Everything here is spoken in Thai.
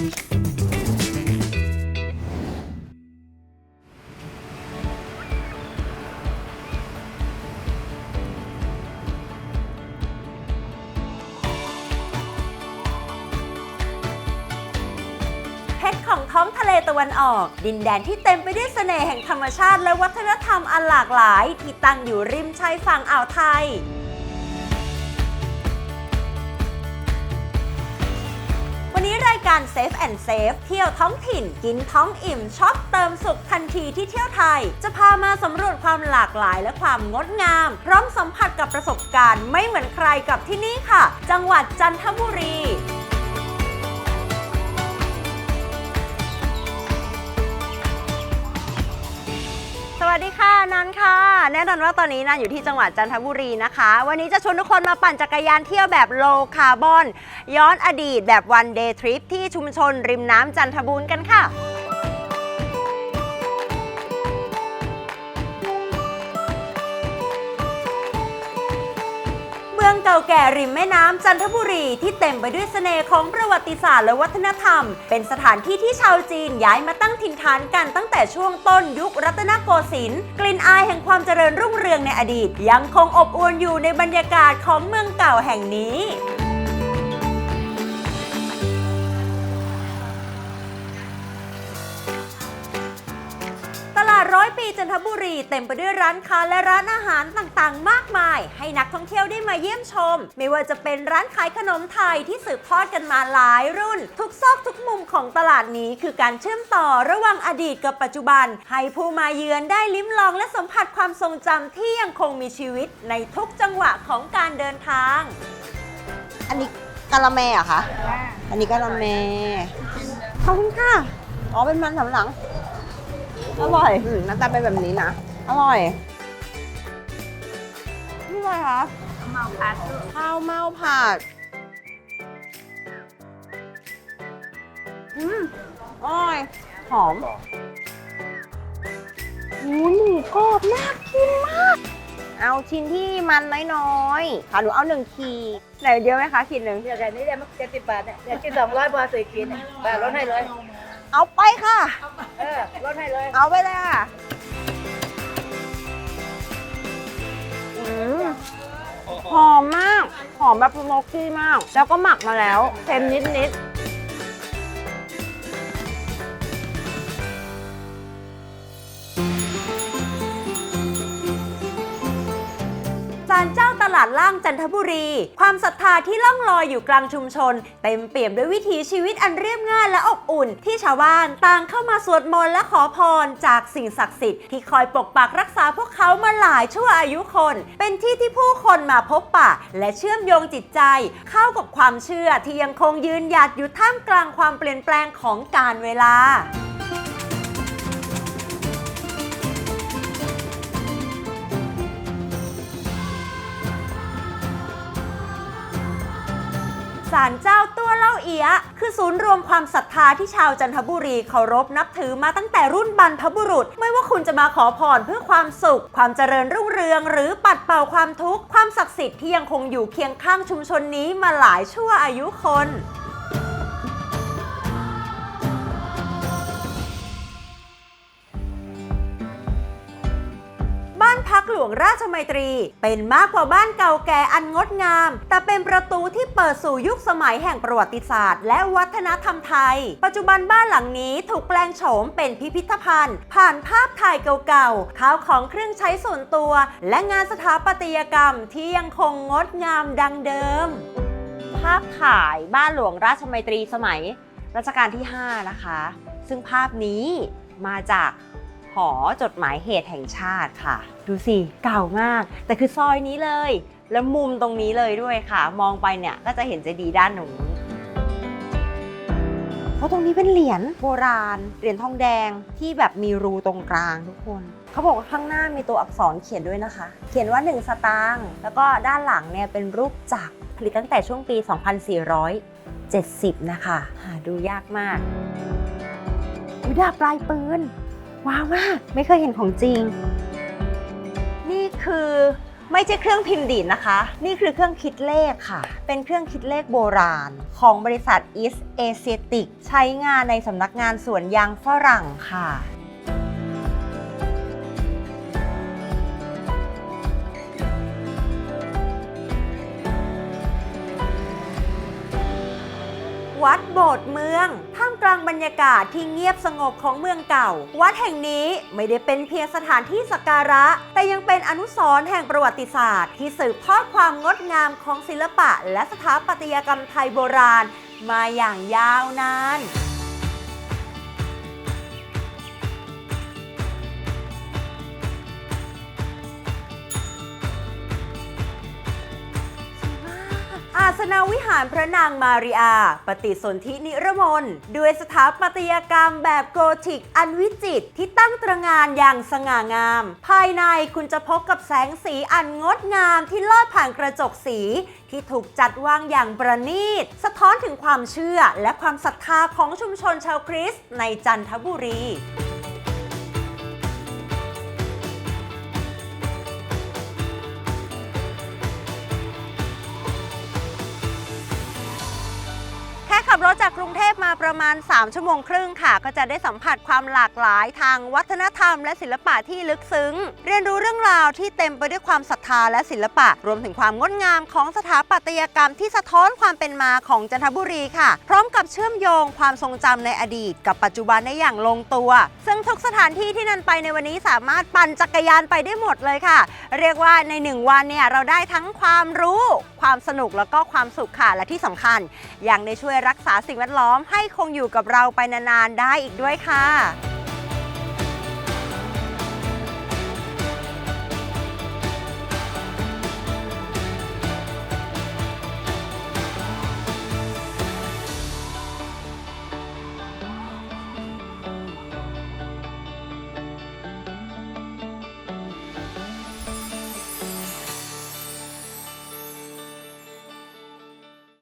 เพชรของท้องทะเลตะวันออก ดินแดนที่เต็มไปด้วยเสน่ห์แห่งธรรมชาติและวัฒนธรรมอันหลากหลาย ที่ตั้งอยู่ริมชายฝั่งอ่าวไทย การเซฟแอนด์เซฟเที่ยวท้องถิ่น กินท้องอิ่มช็อปเติมสุขทันทีที่เที่ยวไทย จะพามาสำรวจความหลากหลายและความงดงาม พร้อมสัมผัสกับประสบการณ์ไม่เหมือนใครกับที่นี่ค่ะ จังหวัดจันทบุรี วัสดีค่ะนันค่ะ แน่นอนว่าตอนนี้นันอยู่ที่จังหวัดจันทบุรีนะคะ วันนี้จะชวนทุกคนมาปั่นจักรยานเที่ยวแบบโลคาร์บอน ย้อนอดีตแบบวันเดย์ทริปที่ชุมชนริมน้ำจันทบูรณ์กันค่ะ องเก่าแก่ริมแม่น้ำจันทบุรีที่เต็มไปด้วยเสน่ห์ของประวัติศาสตร์และวัฒนธรรม เป็นสถานที่ที่ชาวจีนย้ายมาตั้งถิ่นฐานกันตั้งแต่ช่วงต้นยุครัตนโกสินทร์กลิ่นอายแห่งความเจริญรุ่งเรืองในอดีต ยังคงอบอวลอยู่ในบรรยากาศของเมืองเก่าแห่งนี้าดร้อยปีจันทบุรีเต็มไปด้วยร้านค้าและร้านอาหารต่างๆ มากมาย ให้นักท่องเที่ยวได้มาเยี่ยมชม ไม่ว่าจะเป็นร้านขายขนมไทยที่สืบทอดกันมาหลายรุ่น ทุกซอกทุกมุมของตลาดนี้คือการเชื่อมต่อระหว่างอดีตกับปัจจุบัน ให้ผู้มาเยือนได้ลิ้มลองและสัมผัสความทรงจำที่ยังคงมีชีวิตในทุกจังหวะของการเดินทาง อันนี้กะละแมอะคะอันนี้กะละแมขอบคุณค่ะอ๋อเป็นมันสำหลัง อร่อยอืมหน้าตาเป็นแบบนี้นะ อร่อยนี่อะไรคะเมาพัดข้าวเมาผัดอืมอร่อย หอมหมูหมูกรอบน่ากินมาก เอาชิ้นที่มันน้อยๆ ค่ะหนูเอาหนึ่งขีดไหนเยอะไหมคะขีดหนึ่งเดี๋ยวกันนี้ได้มาเจ็ดสิบบาทเนี่ยเดี๋ยวกินสองร้อยพอสี่กินเนี่ยแบบลดให้เลย เอาไปค่ะ เออลดให้เลย เอาไปเลยค่ะอืมหอมมาก หอมแบบสโมกกี้มาก แล้วก็หมักมาแล้วเค็มนิดๆาดล่างจันทบุรี ความศรัทธาที่ล่องลอยอยู่กลางชุมชน เต็มเปี่ยมด้วยวิถีชีวิตอันเรียบง่ายและอบอุ่น ที่ชาวบ้านต่างเข้ามาสวดมนต์และขอพรจากสิ่งศักดิ์สิทธิ์ที่คอยปกปักรักษาพวกเขามาหลายชั่วอายุคน เป็นที่ที่ผู้คนมาพบปะ และเชื่อมโยงจิตใจ เข้ากับความเชื่อที่ยังคงยืนหยัดอยู่ท่ามกลางความเปลี่ยนแปลงของกาลเวลาาลเจ้าตัวเล่าเอียะคือศูนย์รวมความศรัทธาที่ชาวจันทบุรีเคารพนับถือมาตั้งแต่รุ่นบรรพบุรุษ ไม่ว่าคุณจะมาขอพรเพื่อความสุข ความเจริญรุ่งเรือง หรือปัดเป่าความทุกข์ความศักดิ์สิทธิ์ที่ยังคงอยู่เคียงข้างชุมชนนี้มาหลายชั่วอายุคน พักหลวงราชมัยตรี เป็นมากกว่าบ้านเก่าแก่อันงดงาม แต่เป็นประตูที่เปิดสู่ยุคสมัยแห่งประวัติศาสตร์ และวัฒนธรรมไทย ปัจจุบันบ้านหลังนี้ถูกแปลงโฉมเป็นพิพิธภัณฑ์ ผ่านภาพถ่ายเก่าๆข้าวของเครื่องใช้ส่วนตัว และงานสถาปัตยกรรมที่ยังคงงดงามดังเดิม ภาพถ่ายบ้านหลวงราชมัยตรีสมัยรัชกาลที่ 5 นะคะ ซึ่งภาพนี้มาจาก หอจดหมายเหตุแห่งชาติค่ะ ดูสิเก่ามาก แต่คือซอยนี้เลย แล้วมุมตรงนี้เลยด้วยค่ะ มองไปเนี่ยก็จะเห็นเจดีย์ด้านหนูนเพราะตรงนี้เป็นเหรียญโบราณ เหรียญทองแดงที่แบบมีรูตรงกลางทุกคนเขาบอกว่าข้างหน้ามีตัวอักษรเขียนด้วยนะคะ เขียนว่า 1 สตางค์แล้วก็ด้านหลังเนี่ยเป็นรูปจักรผลิตตั้งแต่ช่วงปี 2470 นะคะ หาดูยากมากวิดาบปลายปืน ว้าวมาก ไม่เคยเห็นของจริง นี่คือไม่ใช่เครื่องพิมพ์ดีดนะคะ นี่คือเครื่องคิดเลขค่ะ เป็นเครื่องคิดเลขโบราณ ของบริษัท East Asiatic ใช้งานในสำนักงานสวนยางฝรั่งค่ะ วัดโบสถ์เมือง ท่ามกลางบรรยากาศที่เงียบสงบของเมืองเก่า วัดแห่งนี้ไม่ได้เป็นเพียงสถานที่สักการะ แต่ยังเป็นอนุสรณ์แห่งประวัติศาสตร์ ที่สืบทอดความงดงามของศิลปะ และสถาปัตยกรรมไทยโบราณ มาอย่างยาวนาน อาสนาวิหารพระนางมาริอา ปฏิสนธินิรมนด้วยสถาปัตยกรรมแบบโกธิกอันวิจิตรที่ตั้งตระงานอย่างสง่างาม ภายในคุณจะพบกับแสงสีอันงดงามที่ลอดผ่านกระจกสีที่ถูกจัดวางอย่างประณีต สะท้อนถึงความเชื่อและความศรัทธาของชุมชนชาวคริสต์ในจันทบุรี รถจากกรุงเทพมาประมาณ 3 ชั่วโมงครึ่งค่ะ ก็จะได้สัมผัสความหลากหลายทางวัฒนธรรมและศิลปะที่ลึกซึ้ง เรียนรู้เรื่องราวที่เต็มไปด้วยความศรัทธาและศิลปะ รวมถึงความงดงามของสถาปัตยกรรมที่สะท้อนความเป็นมาของจันทบุรีค่ะ พร้อมกับเชื่อมโยงความทรงจำในอดีต กับปัจจุบันได้อย่างลงตัว ซึ่งทุกสถานที่ที่นันไปในวันนี้สามารถปั่นจักรยานไปได้หมดเลยค่ะ เรียกว่าในหนึ่งวันเนี่ยเราได้ทั้งความรู้ ความสนุกแล้วก็ความสุขค่ะและที่สำคัญยังได้ช่วยรักษาษาสิ่งแวดล้อมให้คงอยู่กับเราไปนานๆได้อีกด้วยค่ะ